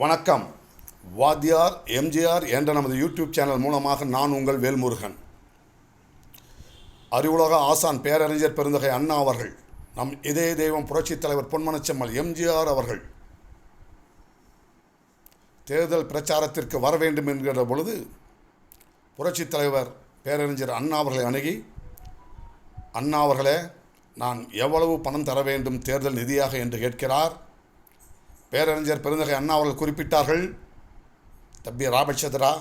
வணக்கம். வாத்தியார் எம்ஜிஆர் என்ற நமது யூடியூப் சேனல் மூலமாக நான் உங்கள் வேல்முருகன். அறிவுலக ஆசான் பேரறிஞர் பெருந்தகை அண்ணா அவர்கள் நம் இதய தெய்வம் புரட்சித் தலைவர் பொன்மனச்செம்மல் எம்ஜிஆர் அவர்கள் தேர்தல் பிரச்சாரத்திற்கு வர வேண்டும் என்கிற பொழுது புரட்சித் தலைவர் பேரறிஞர் அண்ணா அவர்களை அணுகி அண்ணா அவர்களே நான் எவ்வளவு பணம் தர வேண்டும் தேர்தல் நிதியாக? என்று கேட்கிறார். பேரறிஞர் பெருந்தகை அண்ணா அவர்கள் குறிப்பிட்டார்கள் தம்பி ராபட்சதரா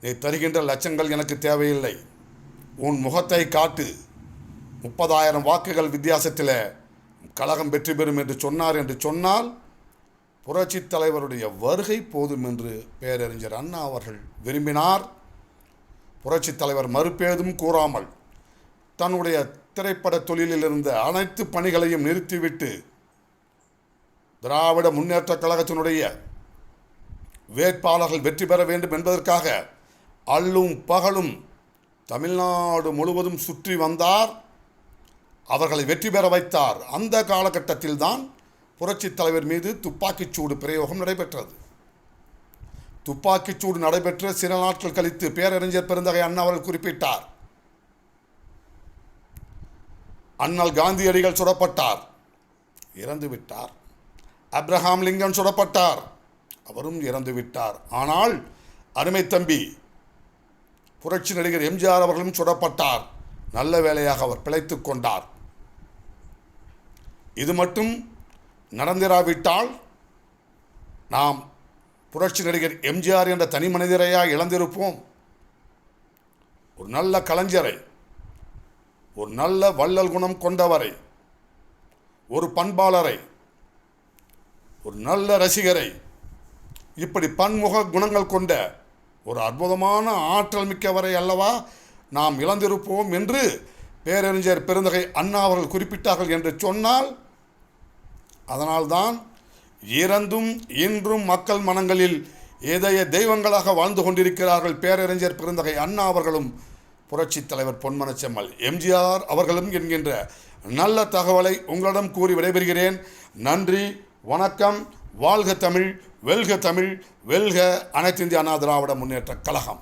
நீ தருகின்ற லட்சங்கள் எனக்கு தேவையில்லை. உன் முகத்தை காட்டு. முப்பதாயிரம் வாக்குகள் வித்தியாசத்தில் கழகம் வெற்றி பெறும் என்று சொன்னார் என்று சொன்னால் புரட்சித் தலைவருடைய வருகை போதும் என்று பேரறிஞர் அண்ணா அவர்கள் விரும்பினார். புரட்சித் தலைவர் மறுப்பேதும் கூறாமல் தன்னுடைய திரைப்பட தொழிலில் இருந்த அனைத்து பணிகளையும் நிறுத்திவிட்டு திராவிட முன்னேற்ற கழகத்தினுடைய வேட்பாளர்கள் வெற்றி பெற வேண்டும் என்பதற்காக அல்லும் பகலும் தமிழ்நாடு முழுவதும் சுற்றி வந்தார். அவர்களை வெற்றி பெற வைத்தார். அந்த காலகட்டத்தில் தான் புரட்சித் தலைவர் மீது துப்பாக்கிச் சூடு பிரயோகம் நடைபெற்றது. துப்பாக்கிச் சூடு நடைபெற்ற சில நாட்கள் கழித்து பேரறிஞர் பெருந்தகை அண்ணா அவர்கள் குறிப்பிட்டார். அண்ணல் காந்தியடிகள் சுடப்பட்டார். இறந்து விட்டார் அப்ரஹாம் லிங்கன் சுடப்பட்டார். அவரும் இறந்து விட்டார். ஆனால் அருமை தம்பி புரட்சி நடிகர் எம்ஜிஆர் அவர்களும் சுடப்பட்டார். நல்ல வேளையாக அவர் பிழைத்துக் கொண்டார். இது மட்டும் நடந்திராவிட்டால் நாம் புரட்சி நடிகர் எம்ஜிஆர் என்ற தனி மனிதரையா இழந்திருப்போம். ஒரு நல்ல கலைஞரை ஒரு நல்ல வள்ளல் குணம் கொண்டவரை ஒரு பண்பாளரை ஒரு நல்ல ரசிகரை இப்படி பன்முக குணங்கள் கொண்ட ஒரு அற்புதமான ஆற்றல் மிக்கவரை அல்லவா நாம் இழந்திருப்போம் என்று பேரறிஞர் பெருந்தகை அண்ணா அவர்கள் குறிப்பிட்டார்கள் என்று சொன்னால் அதனால்தான் இறந்தும் இன்றும் மக்கள் மனங்களில் ஏதைய தெய்வங்களாக வாழ்ந்து கொண்டிருக்கிறார்கள் பேரறிஞர் பெருந்தகை அண்ணா அவர்களும். புரட்சித் தலைவர் பொன்மனச்செம்மல் எம்ஜிஆர் அவர்களும் என்கின்ற நல்ல தகவலை உங்களிடம் கூறி விடைபெறுகிறேன். நன்றி வணக்கம். வாழ்க தமிழ் வெல்க தமிழ் வெல்க அனைத்து இந்திய அண்ணா திராவிட முன்னேற்ற கழகம்.